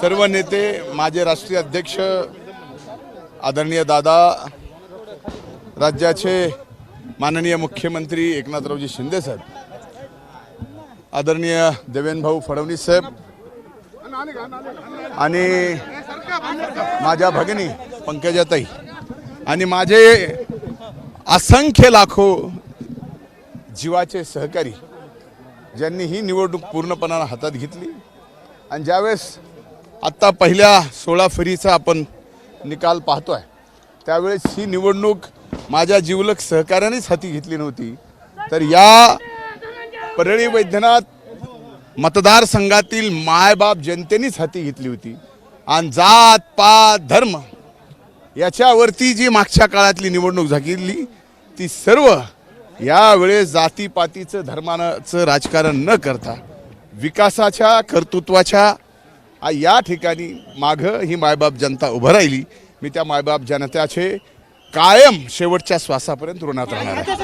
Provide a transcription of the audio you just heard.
सर्व नेते माझे राष्ट्रीय अध्यक्ष आदरणीय दादा राज्याचे माननीय मुख्यमंत्री एकनाथरावजी शिंदे साहेब आदरणीय देवेंद्र फडणवीस साहेब आणि माझ्या भगिनी पंकजाताई आणि माझे असंख्य लाखो जीवाचे सहकारी ज्यांनी ही निवडणूक पूर्णपणानं हातात घेतली. आणि ज्यावेळेस आत्ता पहिल्या सोळा फेरीचा आपण निकाल पाहतोय. त्यावेळेस ही निवडणूक माझ्या जीवलक सहकार्यानेच हाती घेतली नव्हती. तर या परळी वैद्यनाथ मतदारसंघातील मायबाप जनतेनेच हाती घेतली होती. आणि जात पात धर्म याच्यावरती जी मागच्या काळातली निवडणूक झागितली ती सर्व यावेळेस जातीपातीचं धर्मानाचं राजकारण न करता विकासाच्या कर्तृत्वाच्या या ठिकाणी मागं ही मायबाप जनता उभं राहिली. मी त्या मायबाप जनतेचे कायम शेवटच्या श्वासापर्यंत ऋणात राहणार आहे.